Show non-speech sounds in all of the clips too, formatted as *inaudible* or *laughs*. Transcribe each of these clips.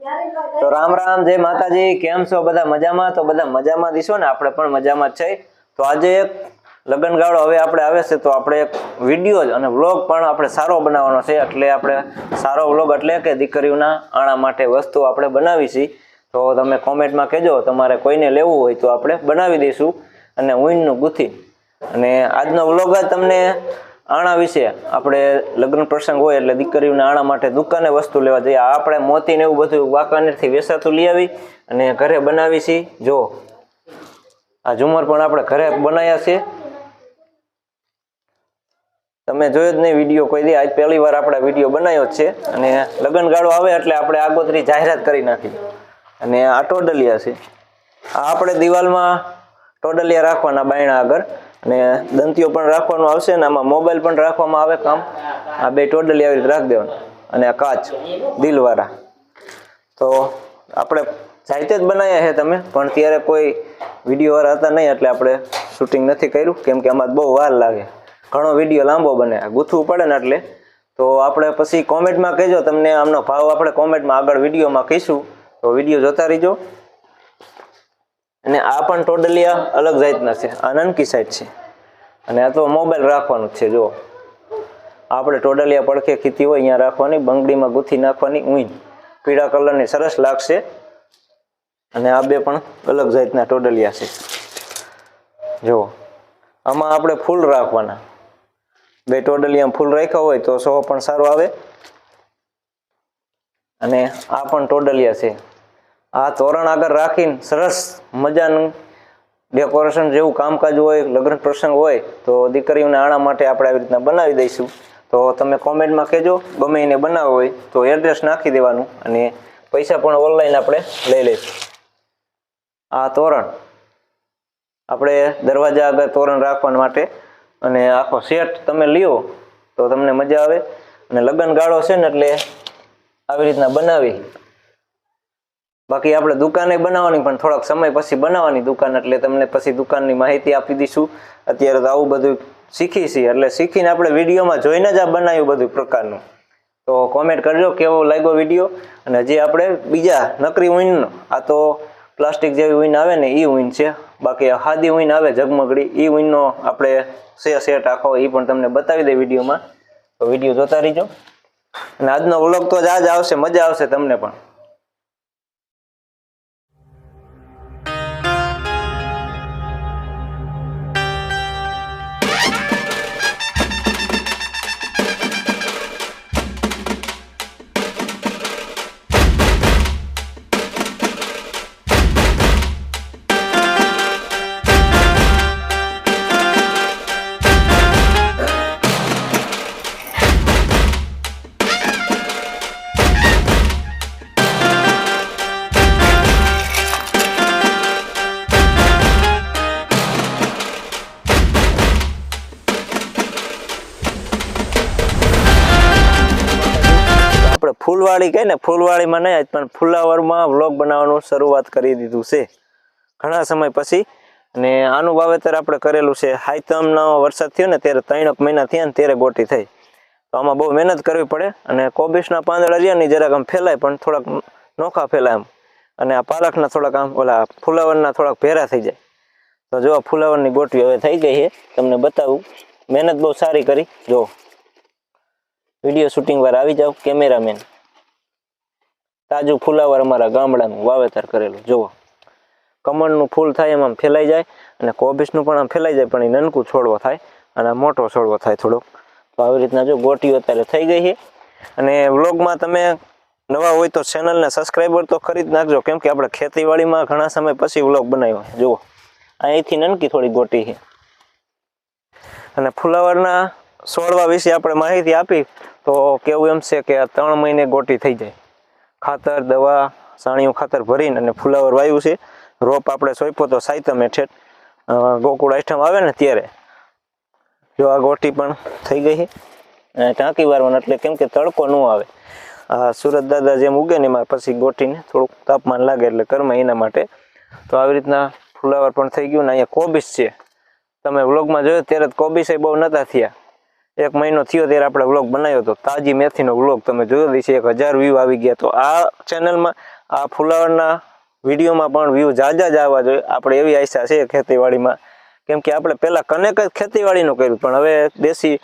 તો રામ રામ, જય માતાજી. કેમ છો? બધા મજામાં? તો બધા મજામાં દીશો ને? આપણે પણ મજામાં છે. તો આજે એક લગ્નગાળો હવે આપણે આવે છે, તો આપણે એક વીડિયો અને વ્લોગ પણ આપણે સારો બનાવવાનો છે. એટલે આપણે સારો વ્લોગ એટલે કે દીકરીઓના આણા માટે વસ્તુ આપણે બનાવી છે. તો તમે કોમેન્ટમાં કહેજો, તમારે કોઈને લેવું હોય તો આપણે બનાવી દઈશું. અને ઊનનું ગુથી અને આજનો વ્લોગ જ તમને આણા વિશે આપણે લગ્ન પ્રસંગ હોય એટલે દીકરીઓને આણા માટે દુકાને વસ્તુ લેવા જઈએ. આપણે મોતી ને એવું બધું વાંકાનેરથી વેસાતું લઈ આવી અને ઘરે બનાવી છીએ. જો, આ ઝુમર પણ આપણે ઘરે બનાવ્યા છે. તમે જોયો જ નહીં વીડિયો કોઈ દે. આજ પહેલી વાર આપણે વીડિયો બનાવ્યો જ છે. અને લગ્નગાળો આવે એટલે આપણે આગોતરી જાહેરાત કરી નાખી. અને આ ટોડલિયા છે. આ આપણે દિવાલમાં ટોડલિયા રાખવાના બાયણા આગળ. અને દંતીઓ પણ રાખવાનું આવશે ને આમાં મોબાઈલ પણ રાખવામાં આવે કામ. આ બે ટોડલી આવી રીતે રાખી દેવાનું. અને આ કાચ દિલવાળા તો આપણે જાતે જ બનાવ્યા છે તમે, પણ ત્યારે કોઈ વીડિયો વાળા હતા નહીં, એટલે આપણે શૂટિંગ નથી કર્યું, કેમ કે આમાં બહુ વાર લાગે. ઘણો વીડિયો લાંબો બને ગૂંથવું પડે ને એટલે. તો આપણે પછી કોમેન્ટમાં કહેજો, તમને આમનો ભાવ આપણે કોમેન્ટમાં આગળ વિડીયોમાં કહીશું. તો વીડિયો જોતા રહીજો. અને આ પણ ટોડલિયા અલગ જાતના છે. આ નનકી સાઈડ છે. અને આ તો મોબાઈલ રાખવાનું છે જો આપણે ટોડલિયા પડખે ખીતી હોય, અહીંયા રાખવાની, બંગડીમાં ગૂંથી નાખવાની, ઊંઈ પીળા કલરની સરસ લાગશે. અને આ બે પણ અલગ જાતના ટોડલિયા છે. જુઓ. આમાં આપણે ફૂલ રાખવાના. બે ટોડલિયા ફૂલ રાખ્યા હોય તો સો પણ સારો આવે. અને આ પણ ટોડલિયા છે. આ તોરણ આગળ રાખીને સરસ મજાનું ડેકોરેશન જેવું કામકાજ હોય, લગ્ન પ્રસંગ હોય, તો દીકરીઓને આણા માટે આપણે આવી રીતના બનાવી દઈશું. તો તમે કોમેન્ટમાં કહેજો, ગમે એને બનાવવો હોય, તો એડ્રેસ નાખી દેવાનું અને પૈસા પણ ઓનલાઈન આપણે લઈ લઈશું. આ તોરણ, આપણે દરવાજા આગળ તોરણ રાખવા માટે અને આખો સેટ તમે લ્યો, તો તમને મજા આવે. અને લગ્ન ગાળો છે ને એટલે આવી રીતના બનાવી. બાકી આપણે દુકાને બનાવવાની, પણ થોડાક સમય પછી બનાવવાની દુકાન, એટલે તમને પછી દુકાનની માહિતી આપી દઈશું. અત્યારે તો આવું બધું શીખી છીએ, એટલે શીખીને આપણે વિડીયોમાં જોઈને જ આ બનાવ્યું બધું પ્રકારનું. તો કોમેન્ટ કરજો કેવો લાગ્યો વીડિયો, અને હજી આપણે બીજા નકરી ઊનનો આ તો પ્લાસ્ટિક જેવી ઊન આવે ને એ ઊન છે. બાકી હાદી ઉઈન આવે, ઝગમગડી એ ઊનનો આપણે સે સેટ આખો એ પણ તમને બતાવી દે વિડીયોમાં. તો વીડિયો જોતા રહીજો. અને આજનો વ્લોગ તો જ આજ આવશે, મજા આવશે તમને પણ. ફૂલવાળી કહે ને, ફૂલવાળીમાં નહીં પણ ફુલાવરમાં વ્લોગ બનાવવાનું શરૂઆત કરી દીધું છે. ઘણા સમય પછી અને આનું વાવેતર આપણે કરેલું છે. હાઈતમનો વરસાદ થયો ને, ત્યારે ત્રણેક મહિના થયા ને, ત્યારે ગોટી થઈ. તો આમાં બહુ મહેનત કરવી પડે અને કોબીસના પાંદડા રહ્યા ને જરાક આમ ફેલાય, પણ થોડાક નોખા ફેલાય એમ અને આ પાલકના થોડાક આમ, ઓલા ફુલાવરના થોડાક ભેરા થઈ જાય. તો જો ફુલાવરની ગોટવી હવે થઈ ગઈ છે. તમને બતાવું. મહેનત બહુ સારી કરી. જો. વીડિયો શૂટિંગ વાર આવી જાવ કેમેરામેન. તાજું ફુલાવર અમારા ગામડાનું વાવેતર કરેલું, જુઓ. કમળનું ફૂલ થાય એમ ફેલાઈ જાય અને કોબીસનું પણ આમ ફેલાઈ જાય, પણ એ નનકું છોડવો થાય અને મોટો છોડવો થાય થોડોક. તો આવી રીતના જો ગોટીઓ અત્યારે થઈ ગઈ છે. અને વ્લોગમાં તમે નવા હોય તો ચેનલને સબસ્ક્રાઈબર તો કરી જ નાખજો, કેમ કે આપણે ખેતીવાડીમાં ઘણા સમય પછી વ્લોગ બનાવ્યો. જુઓ, અહીંથી નનકી થોડી ગોટી છે. અને ફુલાવરના છોડવા વિશે આપણે માહિતી આપી, તો કેવું એમ છે કે ત્રણ મહિને ગોટી થઈ જાય. ખાતર દવા સાણિયું ખાતર ભરીને અને ફુલાવર વાયું છે. રોપ આપણે સોંપ્યો તો સાયતમ અ, ગોકુળ આઈટમ આવે ને ત્યારે. જો આ ગોટી પણ થઈ ગઈ અને ટાંકી વારવાનું એટલે કેમ કે તડકો ન આવે. આ સુરત દાદા જેમ ઉગે ને એમાં પછી ગોટીને થોડુંક તાપમાન લાગે એટલે કરમે એના માટે. તો આવી રીતના ફુલાવર પણ થઈ ગયું ને અહીંયા કોબીસ છે. તમે વ્લોગમાં જોયો ત્યારે કોબીસ બહુ નતા થયા. એક મહિનો થયો ત્યારે આપણે વ્લોગ બનાવ્યો હતો. તાજી મેથીનો વ્લોગ તમે જોયો છે એક હજાર વ્યૂ આવી ગયા. તો આ ચેનલમાં આ ફુલાવરના વિડીયોમાં પણ વ્યૂ જાજા જ આવવા જોઈએ. આપણે એવી આશા છે ખેતીવાડીમાં. કેમ કે આપણે પહેલાં કનેક જ ખેતીવાડીનું કર્યું, પણ હવે દેશી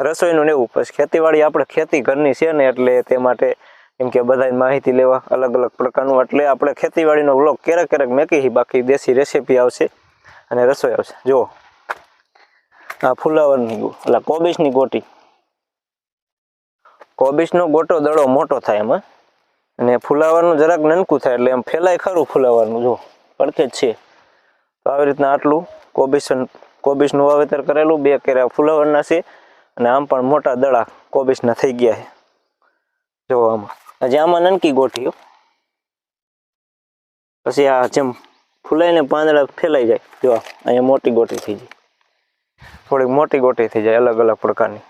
રસોઈનું એવું. પછી ખેતીવાડી આપણે ખેતી ઘરની છે ને, એટલે તે માટે કેમ કે બધાની માહિતી લેવા અલગ અલગ પ્રકારનું. એટલે આપણે ખેતીવાડીનો વ્લોગ ક્યારેક ક્યારેક મેકી બાકી દેશી રેસીપી આવશે અને રસોઈ આવશે. જુઓ. આ ફુલાવરની એટલે કોબીસની ગોટી. કોબીસનો ગોટો દડો મોટો થાય એમાં અને ફુલાવરનું જરાક નનકું થાય એટલે એમ ફેલાય ખરું ફુલાવરનું, જો, પડખે જ છે. તો આવી રીતના આટલું કોબીસ કોબીસનું વાવેતર કરેલું, બે કેરા ફુલાવરના છે, અને આમ પણ મોટા દડા કોબીસના થઈ ગયા છે. જો આમાં. હજી આમાં નનકી ગોઠીઓ પછી આ જેમ ફૂલાઈને પાંદડા ફેલાઈ જાય, જો અહીંયા મોટી ગોટી થઈ જાય થોડીક મોટી ગોટી થઈ જાય અલગ અલગ પ્રકારની.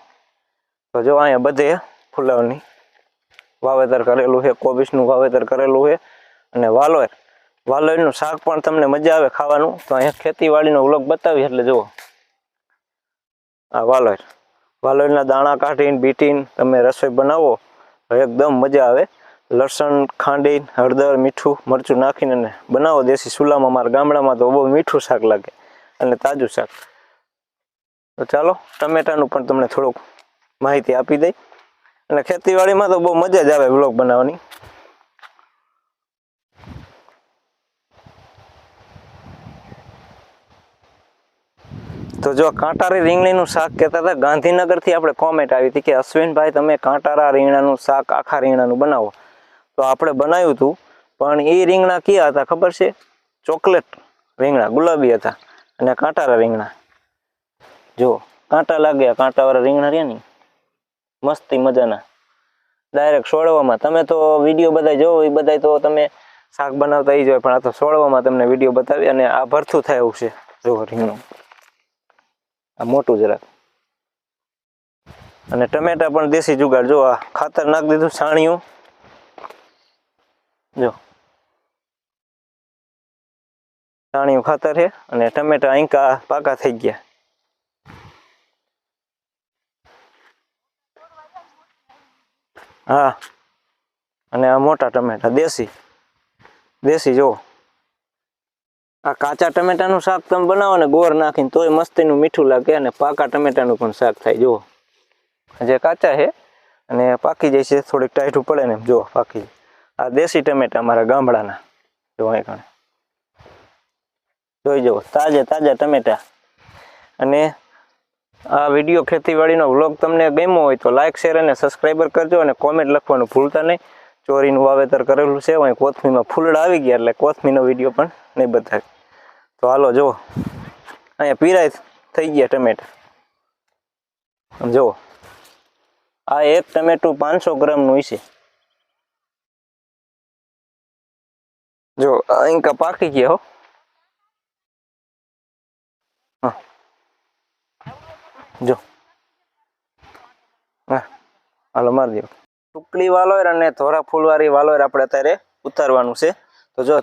તો જો અહીંયા બધે ફુલાવરની વાવેતર કરેલું છે કોબીસનું વાવેતર કરેલું છે અને વાલોર વાલોરનું શાક પણ તમને મજા આવે ખાવાનું. તો અહીંયા ખેતીવાડીનો વ્લોગ બતાવી એટલે જુઓ. આ વાલોર વાલોરના દાણા કાઢીને, બીટીને તમે રસોઈ બનાવો તો એકદમ મજા આવે. લસણ, ખાંડી, હળદર, મીઠું, મરચું નાખીને બનાવો. દેશી ચૂલામાં મારા ગામડામાં તો બહુ મીઠું શાક લાગે અને તાજું શાક. તો ચાલો, ટમેટાનું પણ તમને થોડુંક માહિતી આપી દઈ. અને ખેતીવાડીમાં તો બહુ મજા જ આવે બ્લોગ બનાવવાની. તો જો કાંટારી રીંગણીનું શાક કહેતા હતા, ગાંધીનગરથી આપણે કોમેન્ટ આવી હતી કે, અશ્વિનભાઈ, તમે કાંટારા રીંગણાનું શાક, આખા રીંગણાનું બનાવો. તો આપણે બનાવ્યું હતું, પણ એ રીંગણા કયા હતા ખબર છે? ચોકલેટ રીંગણા, ગુલાબી હતા. અને કાંટારા રીંગણા. જો, કાંટા લાગ્યા કાંટાવાળા રીંગણા રહ્યા ને, મસ્તી મજાના. ડાયરેક્ટ સોળવામાં. તમે તો વીડિયો બધા જોવો, એ બધા તો તમે શાક બનાવતા એ જ હોય, પણ આ તો સોળવામાં તમને વીડિયો બતાવી અને આ ભરથું થાય એવું છે. જો, રીંગણું. આ મોટું જરાક. અને ટમેટા પણ દેશી જુગાડ. જો, આ ખાતર નાખી દીધું છાણિયું. જો. છાણિયું ખાતર છે અને ટમેટા આંકા પાકા થઈ ગયા. હા. અને આ મોટા ટમેટા, દેશી. દેશી જો આ કાચા ટમેટાનું શાક તમે બનાવો ને ગોળ નાખીને તોય મસ્તીનું મીઠું લાગે અને પાકા ટમેટાનું પણ શાક થાય, જુઓ. જે કાચા છે, અને પાકી જાય છે, થોડીક ટાઈઠું પડે ને જો પાકી. આ દેશી ટમેટા અમારા ગામડાના. જો અહીં કણે. જોઈ જુઓ, તાજા તાજા ટમેટા. અને આ વીડિયો ખેતીવાડીનો વ્લોગ તમને ગમ્યો હોય તો લાઇક શેર અને સબસ્ક્રાઈબર કરજો અને કોમેન્ટ લખવાનું ભૂલતા નહીં. ચોરીનું વાવેતર કરેલું છે અહીં કોથમીમાં ફૂલડા આવી ગયા એટલે કોથમીનો વીડિયો પણ નહીં બતાવે તો હાલો, જુઓ. અહીંયા પીરાય થઈ ગયા ટમેટા. જુઓ. આ એક ટમેટું પાંચસો ગ્રામનું હશે. જો ઇંકા પાકી ગયા હો. હા. જો. હાલો, મારી દો ટુકડી વાલોર અને ધોરા ફૂલવાળી વાલોર આપણે અત્યારે ઉતારવાનું છે. તો જો,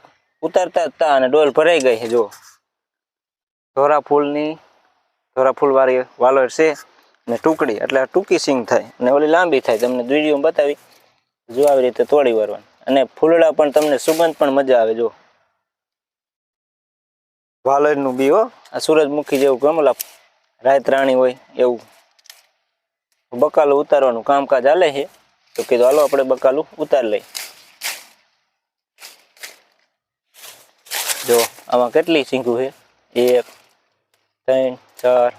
ઉતારતા હતા અને ડોલ ભરાઈ ગઈ છે જો ધોરા ફૂલની, ધોરા ફૂલવાળી વાલોર છે ને ટુકડી, એટલે ટૂંકી સિંગ થાય અને ઓલી લાંબી થાય, તમને વીડિયો બતાવી. જો આવી રીતે તોડી વારવાની. અને ફૂલડા પણ તમને સુગંધ પણ મજા આવે જો વાલોરનું બી, હો. આ સૂરજમુખી જેવું ગમલા રાત રાણી હોય એવું. બકાલું ઉતારવાનું કામકાજ હાલે છે. તો કીધું, હાલો, આપણે બકાલું ઉતાર લઈ જો, આમાં કેટલી સિંગું છે? એક, ત્રણ, ચાર,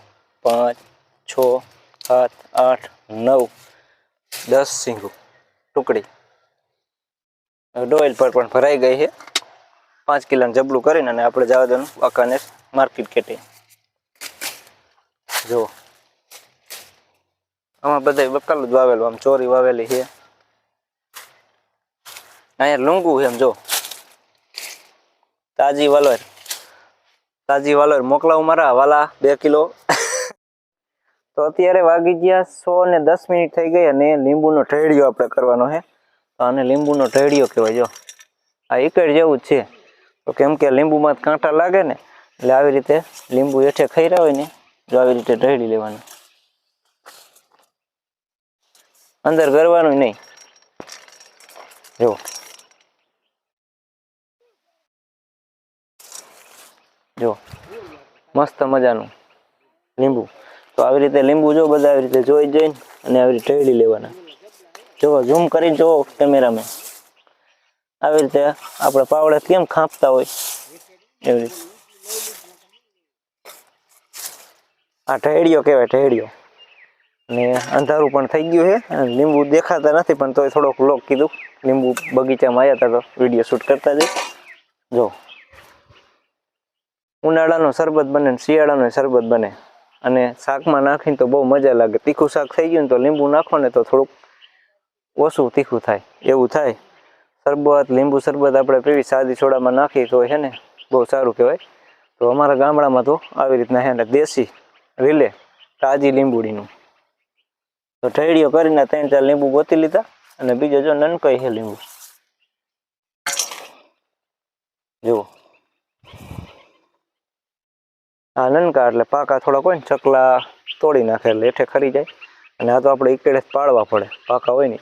પાંચ, છ, સાત, આઠ, નવ, દસ સિંગું ટુકડી. ડોઈલ પર પણ ભરાઈ ગઈ છે. પાંચ કિલોનું જબલું કરીને અને આપણે જવા દેવાનું વાંકાનેર માર્કેટ કેટે જો. આમાં બધા બકાલું જ વાવેલું, આમ ચોરી વાવેલી છે. અહીંયા લૂંગું છે એમ જો. તાજી વાલોર. તાજી વાલોર મોકલાવું મારા વાલા, બે કિલો. *laughs* તો અત્યારે વાગી ગયા સો ને દસ મિનિટ થઈ ગઈ અને લીંબુનો ઢેડિયો આપણે કરવાનો છે. તો આને લીંબુનો ઢેડિયો કહેવાય, જો. આ એકડ જેવું જ છે. તો કેમ કે લીંબુમાં કાંટા લાગે ને, એટલે આવી રીતે લીંબુ હેઠે રહ્યા હોય ને જો આવી રીતે ઢળી લેવાનું. અંદર કરવાનું નહીં. જો. જો. મસ્ત મજાનું લીંબુ. તો આવી રીતે લીંબુ જો બધા આવી રીતે જોઈ જઈને અને આવી રીતે ઢળી લેવાના. જો ઝૂમ કરી જો કેમેરામેન આવી રીતે આપણે પાવડા કેમ ખાંપતા હોય? એવી રીતે. આ ઢેડિયો કહેવાય ઢેડિયો ને અંધારું પણ થઈ ગયું છે, અને લીંબુ દેખાતા નથી, પણ તોય થોડોક લોક કીધું. લીંબુ બગીચામાં આવ્યા હતા તો વીડિયો શૂટ કરતા જઈ જો. ઉનાળાનો શરબત બને શિયાળાનો શરબત બને. અને શાકમાં નાખીને તો બહુ મજા લાગે. તીખું શાક થઈ ગયું ને તો લીંબુ નાખો ને તો થોડુંક ઓછું તીખું થાય. એવું થાય. શરબત, લીંબુ શરબત આપણે પીવી, સાદી સોડામાં નાખી તો છે ને બહુ સારું કહેવાય. તો અમારા ગામડામાં તો આવી રીતના છે ને, દેશી રીલે, તાજી લીંબુડીનું. તો ઠેડીઓ કરીને ત્રણ ચાર લીંબુ ગોતી લીધા અને બીજો જો નનકાઈ છે લીંબુ. જુઓ. આ નનકા એટલે પાકા થોડા હોય ને ચકલા તોડી નાખે એટલે હેઠે ખરી જાય. અને આ તો આપણે ઈકેડે પાડવા પડે. પાકા હોય ને